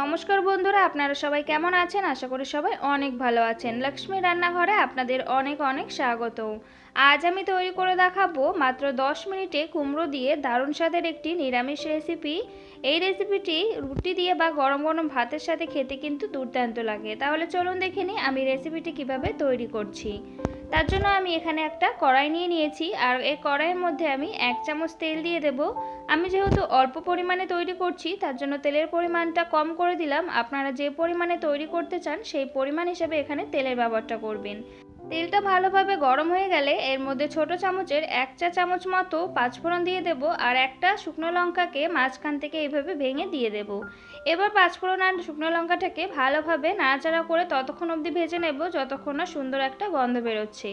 নমস্কার বন্ধুরা, আপনারা সবাই কেমন আছেন? আশা করি সবাই অনেক ভালো আছেন। লক্ষ্মী রান্নাঘরে আপনাদের অনেক অনেক স্বাগত আজ আমি তৈরি করে দেখাবো মাত্র 10 মিনিটে কুমড়ো দিয়ে দারুণ স্বাদের একটি নিরামিষ রেসিপি। এই রেসিপিটি রুটি দিয়ে বা গরম গরম ভাতের সাথে খেতে কিন্তু দুর্দান্ত লাগে। তাহলে চলুন দেখে নিই আমি রেসিপিটি কীভাবে তৈরি করছি। তার জন্য আমি এখানে একটা কড়াই নিয়ে নিয়েছি। আর এই কড়াইয়ের মধ্যে আমি এক চামচ তেল দিয়ে দেব। আমি যেহেতু অল্প পরিমাণে তৈরি করছি, তার জন্য তেলের পরিমাণটা কম করে দিলাম। আপনারা যে পরিমাণে তৈরি করতে চান, সেই পরিমাণ হিসেবে এখানে তেলের ব্যবহারটা করবেন। তেলটা ভালোভাবে গরম হয়ে গেলে এর মধ্যে ছোট চামচের এক চা চামচ মতো পাঁচফোড়ন দিয়ে দেব আর একটা শুকনো লঙ্কাকে মাঝখান থেকে এইভাবে ভেঙে দিয়ে দেব। এবার পাঁচফোড়ন আর শুকনো লঙ্কাটাকে ভালোভাবে নাড়াচাড়া করে ততক্ষণ অবধি ভেজে নেব, যতক্ষণ না সুন্দর একটা গন্ধ বেরোচ্ছে।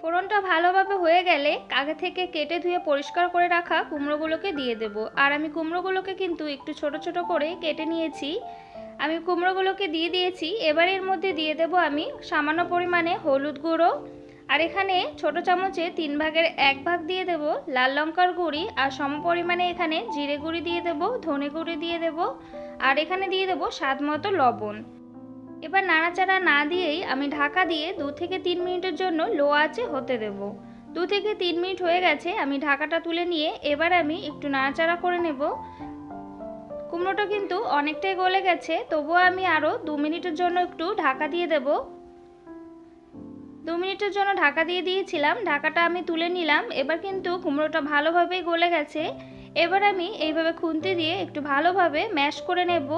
ফোড়নটা ভালোভাবে হয়ে গেলে আগে থেকে কেটে ধুয়ে পরিষ্কার করে রাখা কুমড়োগুলোকে দিয়ে দেব। আর আমি কুমড়োগুলোকে কিন্তু একটু ছোট ছোট করে কেটে নিয়েছি। আমি কুমড়োগুলোকে দিয়ে দিয়েছি। এবার এর মধ্যে দিয়ে দেব আমি সামান্য পরিমাণে হলুদ গুঁড়ো। আর এখানে ছোট চামচে তিন ভাগের এক ভাগ দিয়ে দেব লাল লঙ্কার গুঁড়ি। আর সম পরিমাণে এখানে জিরে গুঁড়ি দিয়ে দেব, ধনে গুঁড়ি দিয়ে দেব। আর এখানে দিয়ে দেব স্বাদ মতো লবণ। এবার নাড়াচাড়া না দিয়েই আমি ঢাকা দিয়ে দু থেকে তিন মিনিটের জন্য লো আঁচে হতে দেব। দু থেকে তিন মিনিট হয়ে গেছে, আমি ঢাকাটা তুলে নিয়ে এবার আমি একটু নাড়াচাড়া করে নেব। কুমড়োটা কিন্তু অনেকটাই গলে গেছে, তবুও আমি আরও দু মিনিটের জন্য একটু ঢাকা দিয়ে দেব। দু মিনিটের জন্য ঢাকা দিয়ে দিয়েছিলাম, ঢাকাটা আমি তুলে নিলাম, এবার কিন্তু কুমড়োটা ভালোভাবেই গলে গেছে। এবার আমি এইভাবে খুন্তি দিয়ে একটু ভালোভাবে ম্যাশ করে নেব।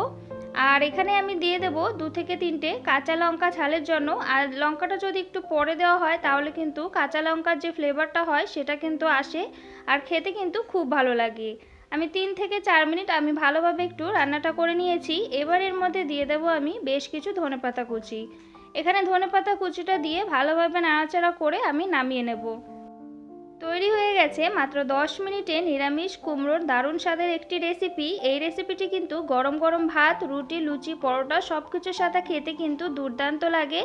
আর এখানে আমি দিয়ে দেব দু থেকে তিনটে কাঁচা লঙ্কা ঝালের জন্য। আর লঙ্কাটা যদি একটু পরে দেওয়া হয়, তাহলে কিন্তু কাঁচা লঙ্কার যে ফ্লেভারটা হয়, সেটা কিন্তু আসে। আর খেতে কিন্তু খুব ভালো লাগে। আমি তিন থেকে চার মিনিট আমি ভালোভাবে একটু রান্নাটা করে নিয়েছি। এবার এর মধ্যে দিয়ে দেব আমি বেশ কিছু ধনেপাতা কুচি। এখানে ধনেপাতা কুচিটা দিয়ে ভালোভাবে নাড়াচাড়া করে আমি নামিয়ে নেব। গেছে, মাত্র 10 মিনিটে নিরামিষ কুমড়োর দারুণ স্বাদের একটি রেসিপি এই রেসিপিটি কিন্তু গরম গরম ভাত, রুটি, লুচি, পরোটা সব কিছুর সাথে খেতে কিন্তু দুর্দান্ত লাগে।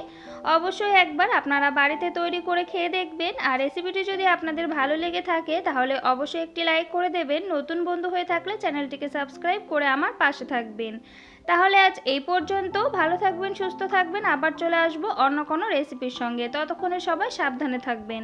অবশ্যই একবার আপনারা বাড়িতে তৈরি করে খেয়ে দেখবেন। আর রেসিপিটি যদি আপনাদের ভালো লেগে থাকে, তাহলে অবশ্যই একটি লাইক করে দেবেন। নতুন বন্ধু হয়ে থাকলে চ্যানেলটিকে সাবস্ক্রাইব করে আমার পাশে থাকবেন। তাহলে আজ এই পর্যন্ত। ভালো থাকবেন, সুস্থ থাকবেন। আবার চলে আসব অন্য কোনো রেসিপির সঙ্গে। ততক্ষণে সবাই সাবধানে থাকবেন।